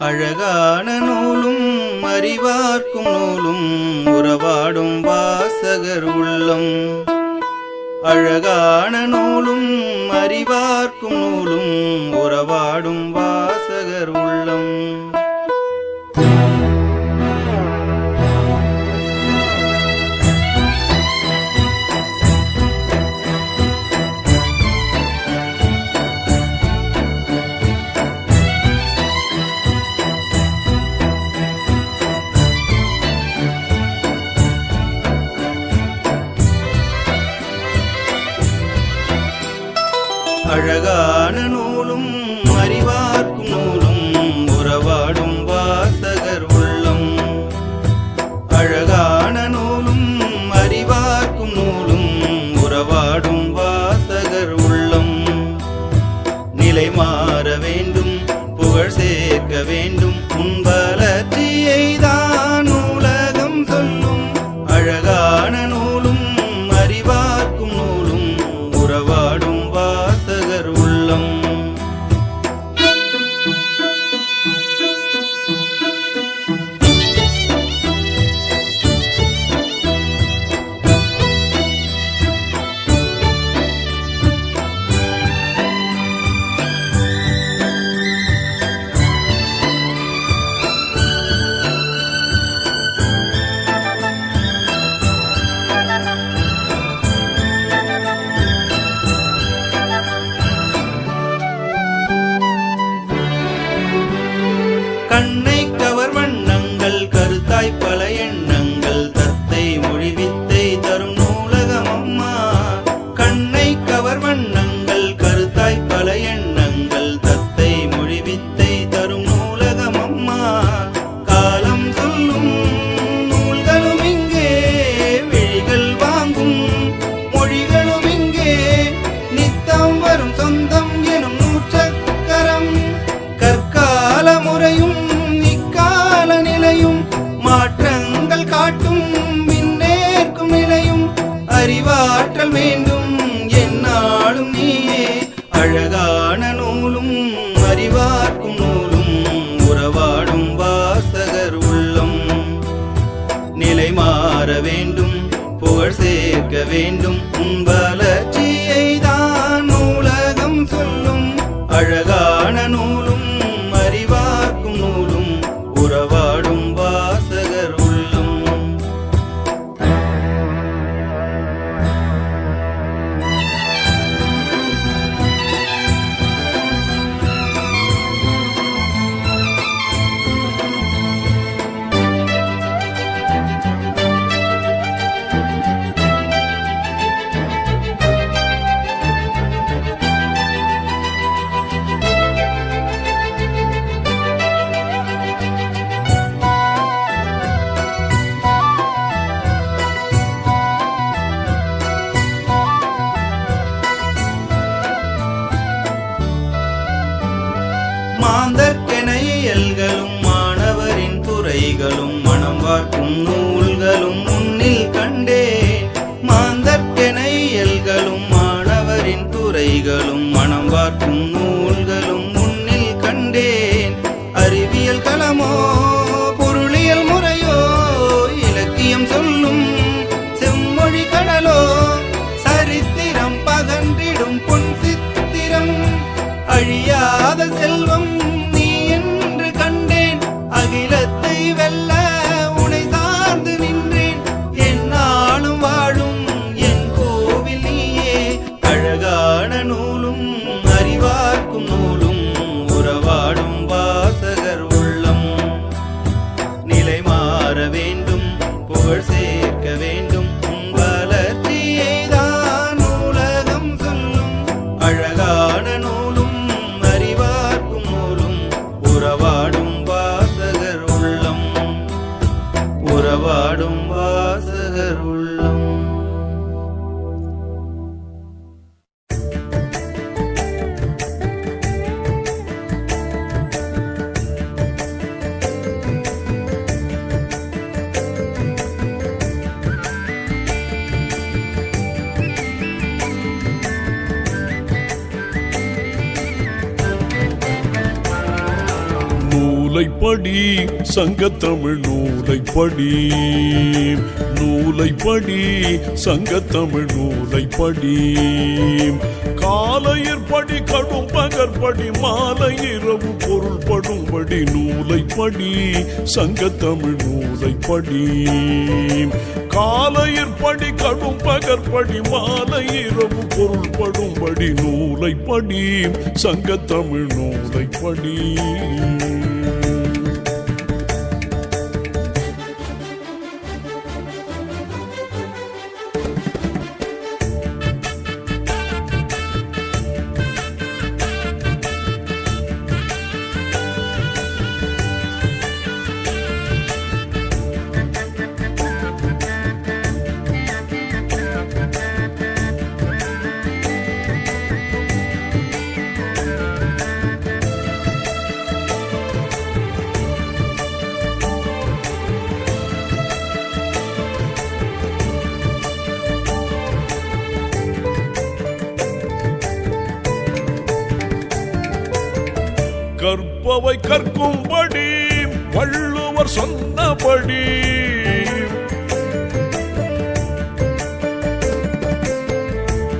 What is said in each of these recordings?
அழகான நூலும் அறிவார்க்கும் நூலும் உறவாடும் வாசகர் உள்ளம். அழகான நூலும் அறிவார்க்கும் நூலும் உறவாடும் வாசகர் உள்ளம் செய்த மாற வேண்டும் புகழ் சேர்க்க வேண்டும். படி சங்கத்தமிழ் நூலைப்படி நூலைப்படி சங்கத்தமிழ் நூலைப்படி காலையிற்படி கடும் பகற்படி மாலை இரவு பொருள் படும்படி நூலை நூலைப்படி சங்கத்தமிழ் நூலைப்படி காலையிற்படி கடும் பகற்படி மாலை இரவு பொருள் படும்படி நூலை படி சங்கத்தமிழ் நூலைப்படி கற்பவை கற்கும்படி வள்ளுவர் சொன்னபடி.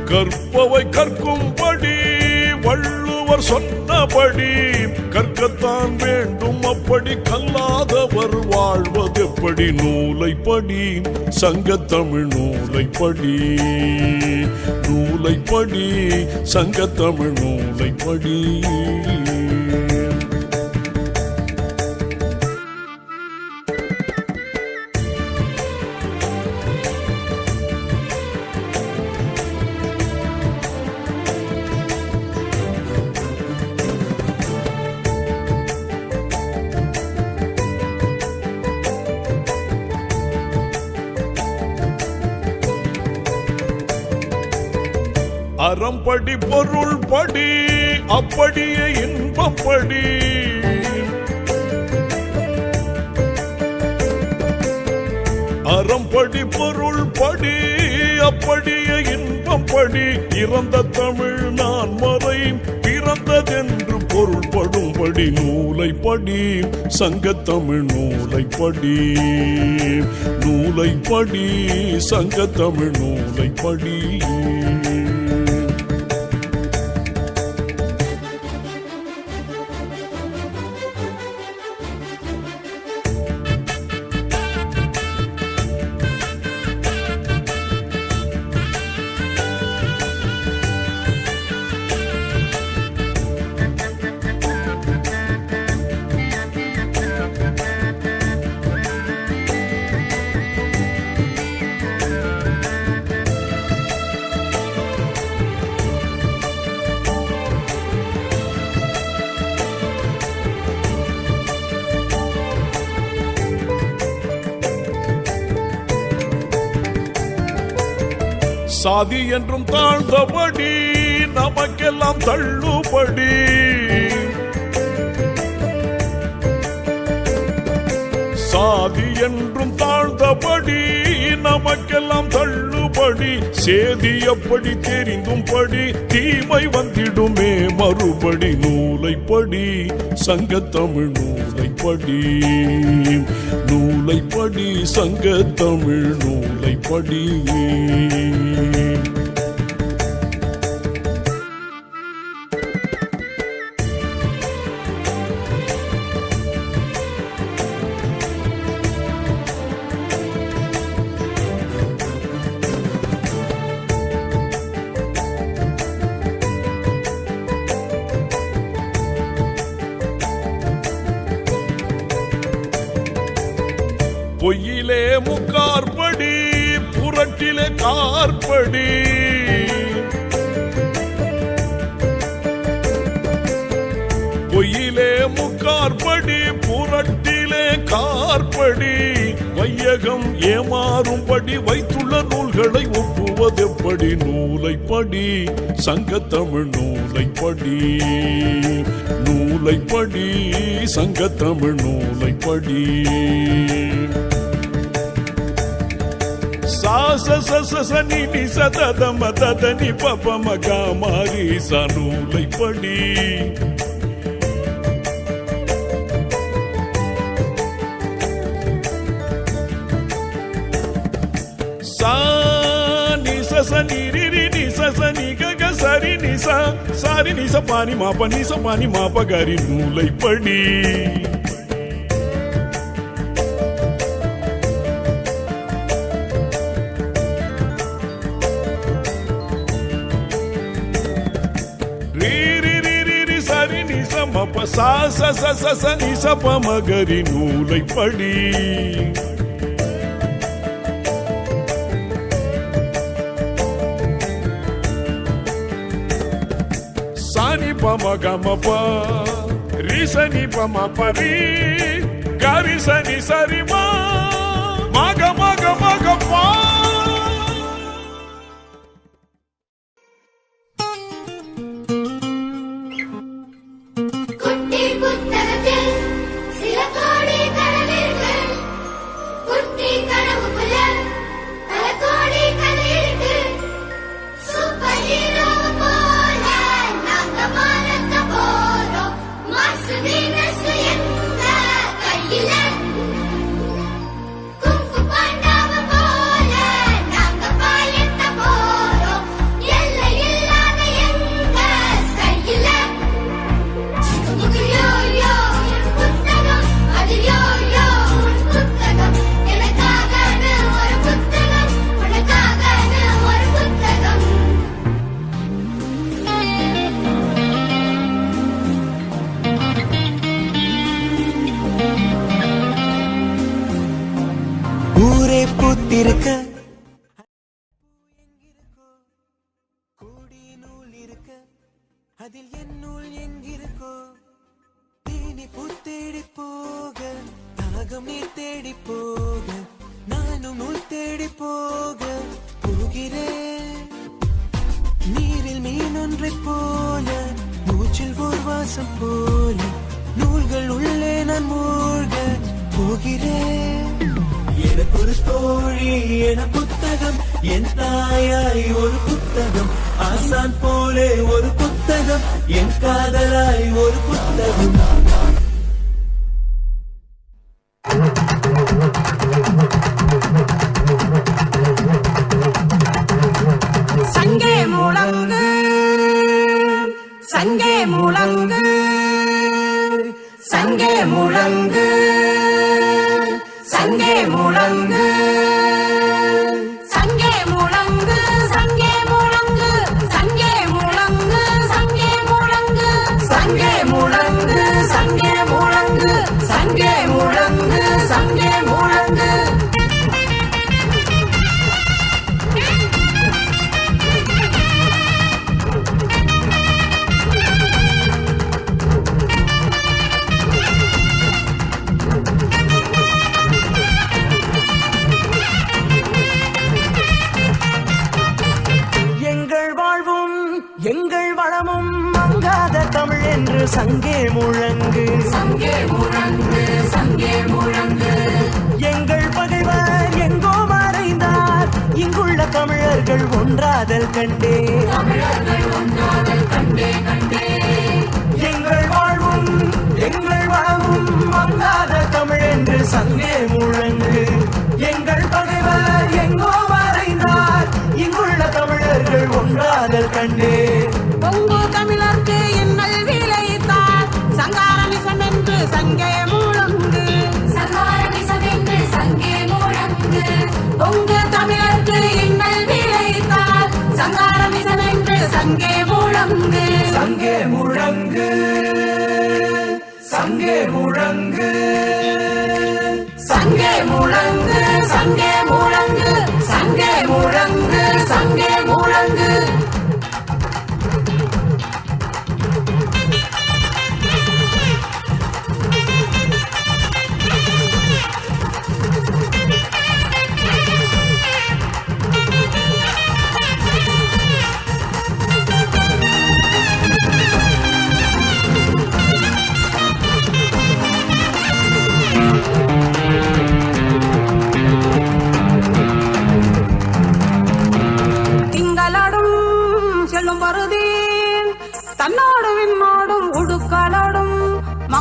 கற்பவை கற்கும்படி வள்ளுவர் சொன்னபடி கற்கத்தான் வேண்டும் அப்படி கல்லாதவர் வாழ்வதெப்படி நூலைப்படி சங்கத்தமிழ் நூலைப்படி. நூலைப்படி சங்கத்தமிழ் நூலைப்படி. படி பொருள் படி அப்படியே இன்பப்படி. அறம்படி பொருள் படி அப்படியே இன்பம் படி இறந்த தமிழ் நான் மறை பிறந்ததென்று பொருள்படும்படி நூலை படி சங்கத்தமிழ் நூலை படி நூலை படி சங்கத்தமிழ் நூலை படி சாதி என்றும் தாழ்ந்தபடி நமக்கெல்லாம் தள்ளுபடி. சாதி என்றும் தாழ்ந்தபடி நமக்கெல்லாம் தள்ளுபடி சேதி எப்படி தெரிந்தும் படி தீமை வந்திடுமே மறுபடி நூலைப்படி சங்கத்தமிழ் நூலைப்படி. நூலைப்படி சங்கத்தமிழ் நூலைப்படி பொய்யிலே முக்கார்படி புரட்டிலே கார்படி பொய்யிலே முக்கார்படி புரட்டிலே கார்படி வையகம் ஏமாறும்படி வைத்துள்ள நூல்களை ஒப்புவதெப்படி? நூலைப்படி சங்கத்தமிழ் நூலைப்படி. நூலைப்படி சங்கத்தமிழ் நூலைப்படி. స స స స ని ని స ద ద మ ద ద ని ప ప మ గ మ రి స ను లై పడి సా ని స స ని రి రి ని స స ని గ గ స రి ని స స రి ని స ప ని మ ప ని స ప ని మ ప గ రి ను లై పడి பப்ப சாச சச சனி சப மகரி நூலை படி சானி பம கமபா ரிசனி பம பரி கரிசனி சரிமா மக மக மக அதில் என்னுள் எங்கிருக்கோ? தேனி பூத்தேடி போக தாகம் நீர் தேடி போக நானும் நூல் தேடி போக போகிறேன். நீரில் மீனொன்றை போல மூச்சில் ஓர் வாசம் போல நூல்கள் உள்ளே நான் மூழ்க போகிறேன். எனக்கு ஒரு தோழி என புத்தகம் என் தாயாய் ஒரு புத்தகம் ஆசான் போலே என் காதலாய் ஒரு புத்தகம். எங்கள் வளமும் மங்காத தமிழ் என்று சங்கே முழங்கு. சங்கே முழங்கு சங்கே முழங்கு. எங்கள் பகைவர் எங்கோ மறைந்தார். இங்குள்ள தமிழர்கள் ஒன்றாதல் கண்டே. தமிழர்கள் ஒன்றாதல் கண்டே கண்டே. எங்கள் வாழ்வும் எங்கள் வளமும் மங்காத தமிழ் என்று சங்கே முழங்கு. எங்கள் பகைவர் எங்கோ தமிழர்கள் ஒன்றாதல் கண்டே பொங்கு தமிழர்க்கு இன்னல் விளைத்தார் சங்காரமிசம் என்று சங்கே முழங்கு சங்காரமிசம் என்று சங்கே முழங்கு பொங்கு தமிழர்க்கு இன்னல் விளைத்தார் சங்காரமிசம் என்று சங்கே முழங்கு சங்கே முழங்கு சங்கே முழங்கு சங்கே முழங்கு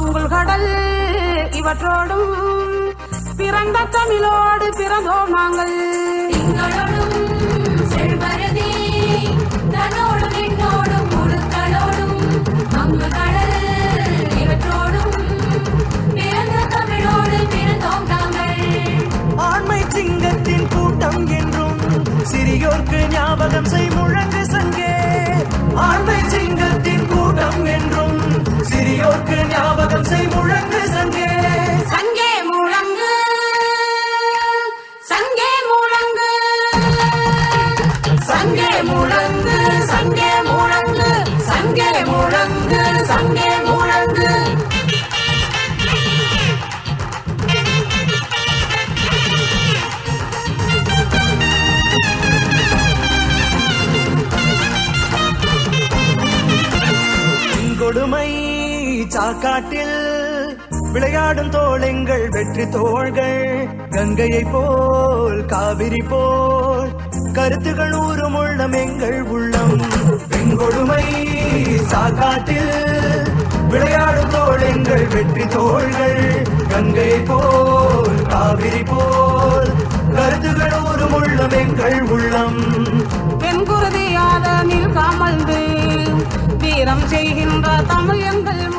புகழ் கடல் இவற்றோடும் பிறந்த தமிழோடு பிறந்தோம் நாங்கள். சிங்கத்தின் கூட்டம் என்றும் சிறியோர்க்கு ஞாபகம் செய் முழங்கு சங்கே. ஆண்மை சிங்கத்தின் கூட்டம் என்றும் சிறியோர்க்கு விளையாடும் தோளெங்கள் வெற்றி தோள்கள் கங்கையை போல் காவிரி போல். கருத்துகள் ஊறும் உள்ளம் எங்கள் உள்ளம். பெண்கொடுமை சாக்காட்டில் விளையாடும் தோளெங்கள் வெற்றி தோள்கள் கங்கை போல் காவிரி போல். கருத்துகள் ஊறும் உள்ளம் எங்கள் உள்ளம். பெண் குருதியாத கமழ்ந்து வீரம் செய்கின்ற தமிழ் எங்கள்